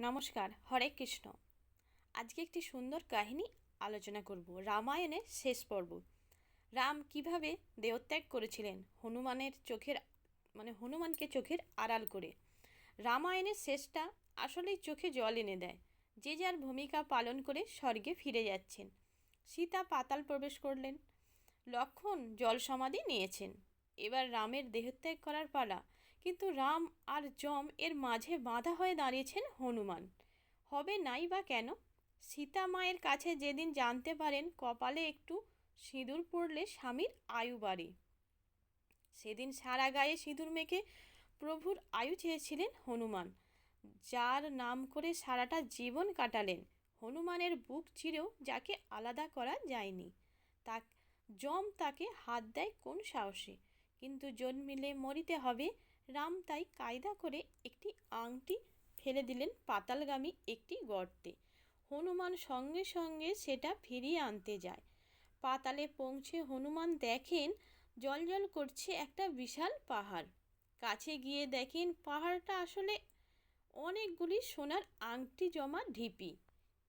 নমস্কার, হরে কৃষ্ণ। আজকে একটি সুন্দর কাহিনী আলোচনা করব, রামায়ণের শেষ পর্ব। রাম কীভাবে দেহত্যাগ করেছিলেন? হনুমানের চোখের মানে হনুমানকে চোখের আড়াল করে। রামায়ণের শেষটা আসলেই চোখে জল এনে দেয়। যে যার ভূমিকা পালন করে স্বর্গে ফিরে যাচ্ছেন। সীতা পাতাল প্রবেশ করলেন। লক্ষণ জল সমাধি নিয়েছেন। এবার রামের দেহত্যাগ করার পালা কিন্তু রাম আর যম এর মাঝে বাঁধা হয়ে দাঁড়িয়েছেন হনুমান। হবে নাই বা কেন? সীতা মায়ের কাছে যেদিন জানতে পারেন কপালে একটু সিঁদুর পড়লে স্বামীর আয়ু বাড়ে। সেদিন সারা গায়ে সিঁদুর মেখে প্রভুর আয়ু চেয়েছিলেন হনুমান। যার নাম করে সারাটা জীবন কাটালেন। হনুমানের বুক চিরেও যাকে আলাদা করা যায়নি। তা, যম তাকে হাত দেয় কোন সাহসে? কিন্তু জন্মিলে মরিতে হবে রাম তাই কায়দা করে একটি আংটি ফেলে দিলেন পাতালগামী একটি গর্তে। হনুমান সঙ্গে সঙ্গে সেটা ফিরিয়ে আনতে যায়। পাতালে পৌঁছে হনুমান দেখেন জল করছে একটা বিশাল পাহাড়। কাছে গিয়ে দেখেন পাহাড়টা আসলে অনেকগুলি সোনার আংটি জমা ঢিপি।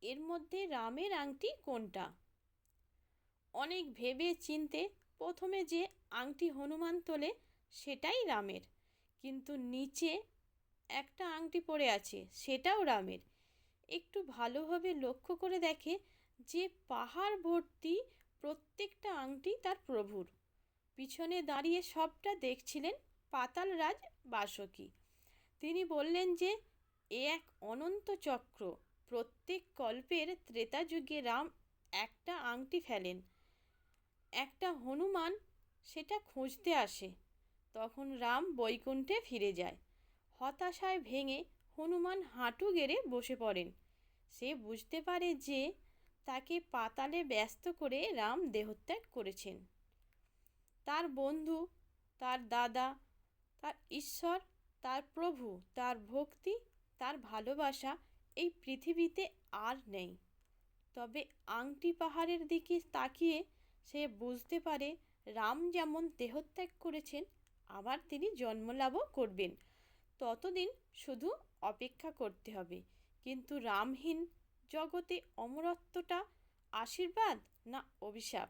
এর মধ্যে রামের আংটি কোনটা? অনেক ভেবে চিনতে প্রথমে যে আংটি হনুমান তোলে সেটাই রামের। কিন্তু নিচে একটা আংটি পড়ে আছে, সেটাও রামের। একটু ভালোভাবে লক্ষ্য করে দেখে যে পাহাড় ভর্তি প্রত্যেকটা আংটি তার প্রভুর। পিছনে দাঁড়িয়ে সবটা দেখছিলেন পাতাল রাজ বাসকি। তিনি বললেন যে, এ এক অনন্ত চক্র। প্রত্যেক কল্পের ত্রেতা যুগে রাম একটা আংটি ফেলেন। একটা হনুমান সেটা খুঁজতে আসে। তখন রাম বৈকুণ্ঠে ফিরে যায়। হতাশায় ভেঙে হনুমান হাঁটু গেড়ে বসে পড়েন। সে বুঝতে পারে যে তাকে পাতালে ব্যস্ত করে রাম দেহত্যাগ করেছেন। তার বন্ধু, তার দাদা, তার ঈশ্বর, তার প্রভু, তার ভক্তি, তার ভালোবাসা এই পৃথিবীতে আর নেই। তবে আংটি পাহাড়ের দিকে তাকিয়ে সে বুঝতে পারে রাম যেমন দেহত্যাগ করেছেন আবার তিনি জন্মলাভও করবেন। ততদিন শুধু অপেক্ষা করতে হবে। কিন্তু রামহীন জগতে অমরত্বটা আশীর্বাদ না অভিশাপ?